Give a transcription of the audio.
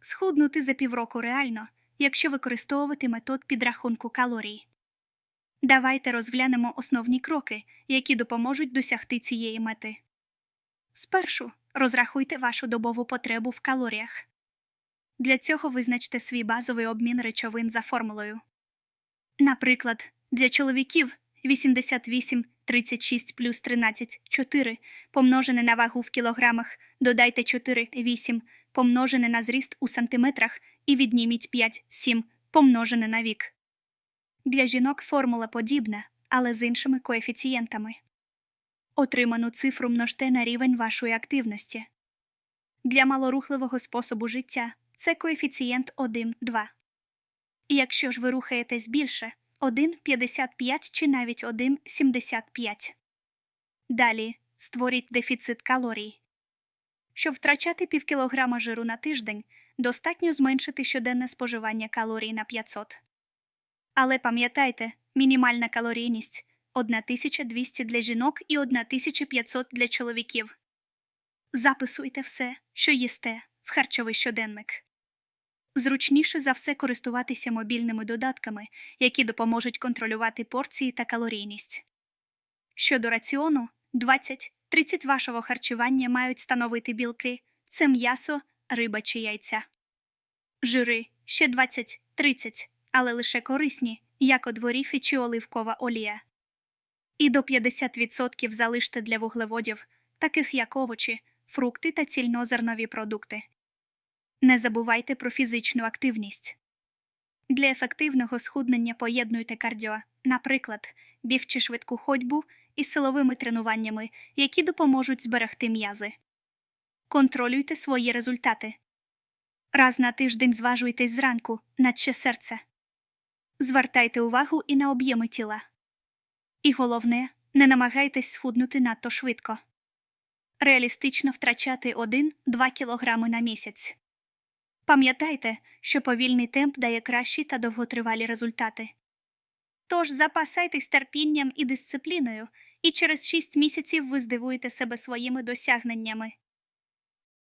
Схуднути за півроку реально, якщо використовувати метод підрахунку калорій. Давайте розглянемо основні кроки, які допоможуть досягти цієї мети. Спершу розрахуйте вашу добову потребу в калоріях. Для цього визначте свій базовий обмін речовин за формулою. Наприклад, для чоловіків 88 36 плюс 13 4 помножене на вагу в кілограмах, додайте 4 8 помножене на зріст у сантиметрах і відніміть 5 7 помножене на вік. Для жінок формула подібна, але з іншими коефіцієнтами. Отриману цифру множте на рівень вашої активності. Для малорухливого способу життя це коефіцієнт 1, 2. І якщо ж ви рухаєтесь більше 1,55 чи навіть 1,75. Далі створіть дефіцит калорій. Щоб втрачати півкілограма жиру на тиждень, достатньо зменшити щоденне споживання калорій на 500. Але пам'ятайте, мінімальна калорійність 1200 для жінок і 1500 для чоловіків. Записуйте все, що їсте, в харчовий щоденник. Зручніше за все користуватися мобільними додатками, які допоможуть контролювати порції та калорійність. Щодо раціону, 20-30 вашого харчування мають становити білки це м'ясо, риба чи яйця. Жири ще 20-30, але лише корисні, як одворіфи чи оливкова олія. І до 50% залиште для вуглеводів, таких як овочі, фрукти та цільнозернові продукти. Не забувайте про фізичну активність. Для ефективного схуднення поєднуйте кардіо, наприклад, чи швидку ходьбу із силовими тренуваннями, які допоможуть зберегти м'язи. Контролюйте свої результати. Раз на тиждень зважуйтесь зранку, наче серце. Звертайте увагу і на об'єми тіла. І головне, не намагайтесь схуднути надто швидко. Реалістично втрачати 1-2 кг на місяць. Пам'ятайте, що повільний темп дає кращі та довготривалі результати. Тож запасайтесь терпінням і дисципліною, і через 6 місяців ви здивуєте себе своїми досягненнями.